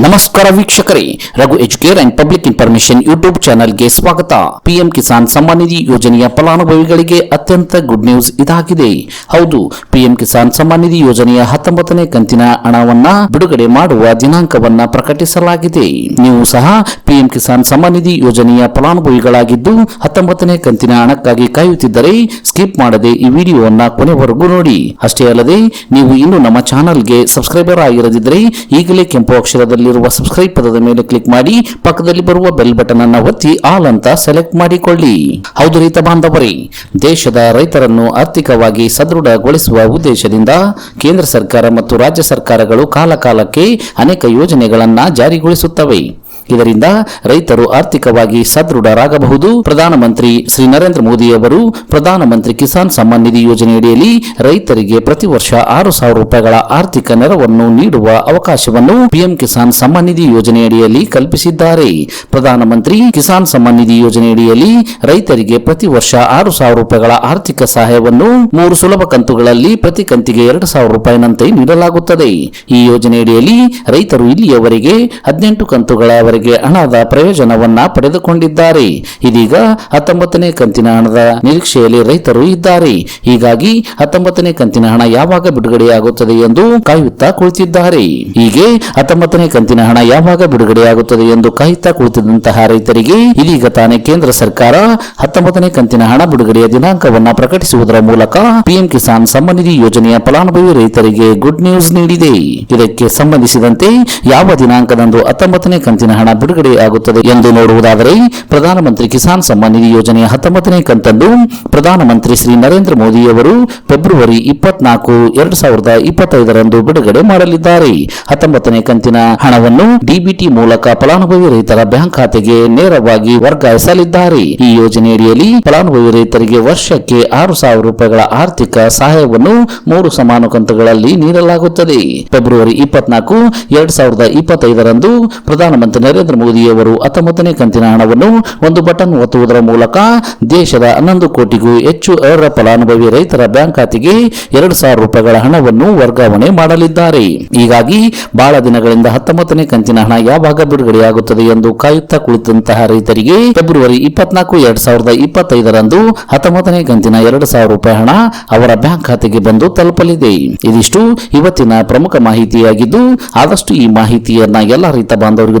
ನಮಸ್ಕಾರ ವೀಕ್ಷಕರೇ, Raghu Educare and public information YouTube ಚಾನೆಲ್ಗೆ ಸ್ವಾಗತ. ಪಿಎಂ ಕಿಸಾನ್ ಸಮ್ಮಾನ್ ನಿಧಿ ಯೋಜನೆಯ ಫಲಾನುಭವಿಗಳಿಗೆ ಅತ್ಯಂತ ಗುಡ್ ನ್ಯೂಸ್ ಇದಾಗಿದೆ. ಹೌದು, ಪಿಎಂ ಕಿಸಾನ್ ಸಮ್ಮಾನ್ ನಿಧಿ ಯೋಜನೆಯ ಹತ್ತೊಂಬತ್ತನೇ ಕಂತಿನ ಹಣವನ್ನ ಬಿಡುಗಡೆ ಮಾಡುವ ದಿನಾಂಕವನ್ನ ಪ್ರಕಟಿಸಲಾಗಿದೆ. ನೀವು ಸಹ ಪಿಎಂ ಕಿಸಾನ್ ಸಮ್ಮಾನ್ ನಿಧಿ ಯೋಜನೆಯ ಫಲಾನುಭವಿಗಳಾಗಿದ್ದು, ಹತ್ತೊಂಬತ್ತನೇ ಕಂತಿನ ಹಣಕ್ಕಾಗಿ ಕಾಯುತ್ತಿದ್ದರೆ ಸ್ಕಿಪ್ ಮಾಡದೆ ಈ ವಿಡಿಯೋವನ್ನ ಕೊನೆವರೆಗೂ ನೋಡಿ. ಅಷ್ಟೇ ಅಲ್ಲದೆ, ನೀವು ಇನ್ನು ನಮ್ಮ ಚಾನಲ್ಗೆ ಸಬ್ಸ್ಕ್ರೈಬರ್ ಆಗಿರದಿದ್ದರೆ ಈಗಲೇ ಕೆಂಪು ಅಕ್ಷರದಲ್ಲಿರುವ ಸಬ್ಸ್ಕ್ರೈಬ್ ಪದದ ಮೇಲೆ ಕ್ಲಿಕ್ ಮಾಡಿ, ಪಕ್ಕದಲ್ಲಿ ಬರುವ ಬೆಲ್ ಬಟನ್ ಅನ್ನು ಒತ್ತಿ ಆಲ್ ಅಂತ ಸೆಲೆಕ್ಟ್ ಮಾಡಿಕೊಳ್ಳಿ. ಹೌದು ರೈತ ಬಾಂಧವರೇ, ದೇಶದ ರೈತರನ್ನು ಆರ್ಥಿಕವಾಗಿ ಸದೃಢಗೊಳಿಸುವ ಉದ್ದೇಶದಿಂದ ಕೇಂದ್ರ ಸರ್ಕಾರ ಮತ್ತು ರಾಜ್ಯ ಸರ್ಕಾರಗಳು ಕಾಲಕಾಲಕ್ಕೆ ಅನೇಕ ಯೋಜನೆಗಳನ್ನು ಜಾರಿಗೊಳಿಸುತ್ತವೆ. ಇದರಿಂದ ರೈತರು ಆರ್ಥಿಕವಾಗಿ ಸದೃಢರಾಗಬಹುದು. ಪ್ರಧಾನಮಂತ್ರಿ ಶ್ರೀ ನರೇಂದ್ರ ಮೋದಿ ಅವರು ಪ್ರಧಾನಮಂತ್ರಿ ಕಿಸಾನ್ ಸಮ್ಮಾನ್ ನಿಧಿ ಯೋಜನೆಯಡಿಯಲ್ಲಿ ರೈತರಿಗೆ ಪ್ರತಿ ವರ್ಷ ಆರು ಸಾವಿರ ರೂಪಾಯಿಗಳ ಆರ್ಥಿಕ ನೆರವನ್ನು ನೀಡುವ ಅವಕಾಶವನ್ನು ಪಿಎಂ ಕಿಸಾನ್ ಸಮ್ಮಾನ್ ನಿಧಿ ಯೋಜನೆಯಡಿಯಲ್ಲಿ ಕಲ್ಪಿಸಿದ್ದಾರೆ. ಪ್ರಧಾನಮಂತ್ರಿ ಕಿಸಾನ್ ಸಮ್ಮಾನ್ ನಿಧಿ ಯೋಜನೆಯಡಿಯಲ್ಲಿ ರೈತರಿಗೆ ಪ್ರತಿ ವರ್ಷ ಆರು ಸಾವಿರ ರೂಪಾಯಿಗಳ ಆರ್ಥಿಕ ಸಹಾಯವನ್ನು ಮೂರು ಸುಲಭ ಕಂತುಗಳಲ್ಲಿ ಪ್ರತಿ ಕಂತಿಗೆ ಎರಡು ಸಾವಿರ ರೂಪಾಯಿನಂತೆ ನೀಡಲಾಗುತ್ತದೆ. ಈ ಯೋಜನೆಯಡಿಯಲ್ಲಿ ರೈತರು ಇಲ್ಲಿಯವರೆಗೆ ಹದಿನೆಂಟು ಕಂತುಗಳವರೆಗೆ ಹಣದ ಪ್ರಯೋಜನವನ್ನ ಪಡೆದುಕೊಂಡಿದ್ದಾರೆ. ಇದೀಗ ಹತ್ತೊಂಬತ್ತನೇ ಕಂತಿನ ಹಣದ ನಿರೀಕ್ಷೆಯಲ್ಲಿ ರೈತರು ಇದ್ದಾರೆ. ಹೀಗಾಗಿ ಹತ್ತೊಂಬತ್ತನೇ ಕಂತಿನ ಹಣ ಯಾವಾಗ ಬಿಡುಗಡೆಯಾಗುತ್ತದೆ ಎಂದು ಕಾಯುತ್ತಾ ಕುಳಿತಿದ್ದಾರೆ. ಹೀಗೆ ಹತ್ತೊಂಬತ್ತನೇ ಕಂತಿನ ಹಣ ಯಾವಾಗ ಬಿಡುಗಡೆಯಾಗುತ್ತದೆ ಎಂದು ಕಾಯುತ್ತಾ ಕುಳಿತಿದ್ದಂತಹ ರೈತರಿಗೆ ಇದೀಗ ತಾನೇ ಕೇಂದ್ರ ಸರ್ಕಾರ ಹತ್ತೊಂಬತ್ತನೇ ಕಂತಿನ ಹಣ ಬಿಡುಗಡೆಯ ದಿನಾಂಕವನ್ನ ಪ್ರಕಟಿಸುವುದರ ಮೂಲಕ ಪಿಎಂ ಕಿಸಾನ್ ಸಮ್ಮನಿಧಿ ನಿಧಿ ಯೋಜನೆಯ ಫಲಾನುಭವಿ ರೈತರಿಗೆ ಗುಡ್ ನ್ಯೂಸ್ ನೀಡಿದೆ. ಇದಕ್ಕೆ ಸಂಬಂಧಿಸಿದಂತೆ ಯಾವ ದಿನಾಂಕದಂದು ಹತ್ತೊಂಬತ್ತನೇ ಕಂತಿನ ಹಣ ಬಿಡುಗಡೆಯಾಗುತ್ತದೆ ಎಂದು ನೋಡುವುದಾದರೆ ಪ್ರಧಾನಮಂತ್ರಿ ಕಿಸಾನ್ ಸಮ್ಮಾನ್ ನಿಧಿ ಯೋಜನೆಯ ಹತ್ತೊಂಬತ್ತನೇ ಕಂತನ್ನು ಪ್ರಧಾನಮಂತ್ರಿ ಶ್ರೀ ನರೇಂದ್ರ ಮೋದಿ ಅವರು ಫೆಬ್ರವರಿ ಇಪ್ಪತ್ನಾಲ್ಕು, ಎರಡು ಸಾವಿರದ ಇಪ್ಪತ್ತೈದರಂದು ಬಿಡುಗಡೆ ಮಾಡಲಿದ್ದಾರೆ. ಹತ್ತೊಂಬತ್ತನೇ ಕಂತಿನ ಹಣವನ್ನು ಡಿಬಿಟಿ ಮೂಲಕ ಫಲಾನುಭವಿ ರೈತರ ಬ್ಯಾಂಕ್ ಖಾತೆಗೆ ನೇರವಾಗಿ ವರ್ಗಾಯಿಸಲಿದ್ದಾರೆ. ಈ ಯೋಜನೆಯಡಿಯಲ್ಲಿ ಫಲಾನುಭವಿ ರೈತರಿಗೆ ವರ್ಷಕ್ಕೆ ಆರು ಸಾವಿರ ರೂಪಾಯಿಗಳ ಆರ್ಥಿಕ ಸಹಾಯವನ್ನು ಮೂರು ಸಮಾನ ಕಂತುಗಳಲ್ಲಿ ನೀಡಲಾಗುತ್ತದೆ. ಫೆಬ್ರವರಿ ಇಪ್ಪತ್ನಾಲ್ಕು, ಎರಡ್ ಸಾವಿರದ ಇಪ್ಪತ್ತೈದರಂದು ಪ್ರಧಾನಮಂತ್ರಿ ನರೇಂದ್ರ ಮೋದಿಯವರು ಹತ್ತೊಂಬತ್ತನೇ ಕಂತಿನ ಹಣವನ್ನು ಒಂದು ಬಟನ್ ಒತ್ತುವುದರ ಮೂಲಕ ದೇಶದ ಹನ್ನೊಂದು ಕೋಟಿಗೂ ಹೆಚ್ಚು ಅರ್ಹ ಫಲಾನುಭವಿ ರೈತರ ಬ್ಯಾಂಕ್ ಖಾತೆಗೆ ಎರಡು ಸಾವಿರ ರೂಪಾಯಿಗಳ ಹಣವನ್ನು ವರ್ಗಾವಣೆ ಮಾಡಲಿದ್ದಾರೆ. ಹೀಗಾಗಿ ಬಹಳ ದಿನಗಳಿಂದ ಹತ್ತೊಂಬತ್ತನೇ ಕಂತಿನ ಹಣ ಯಾವಾಗ ಬಿಡುಗಡೆಯಾಗುತ್ತದೆ ಎಂದು ಕಾಯುತ್ತಾ ಕುಳಿತಂತಹ ರೈತರಿಗೆ ಫೆಬ್ರವರಿ ಇಪ್ಪತ್ನಾಲ್ಕು ಎರಡ್ ಸಾವಿರದ ಇಪ್ಪತ್ತೈದರಂದು ಹತ್ತೊಂಬತ್ತನೇ ಕಂತಿನ ಎರಡು ಸಾವಿರ ರೂಪಾಯಿ ಹಣ ಅವರ ಬ್ಯಾಂಕ್ ಖಾತೆಗೆ ಬಂದು ತಲುಪಲಿದೆ. ಇದಿಷ್ಟು ಇವತ್ತಿನ ಪ್ರಮುಖ ಮಾಹಿತಿಯಾಗಿದ್ದು, ಆದಷ್ಟು ಈ ಮಾಹಿತಿಯನ್ನ ಎಲ್ಲ ರೈತ ಬಾಂಧವರಿಗೂ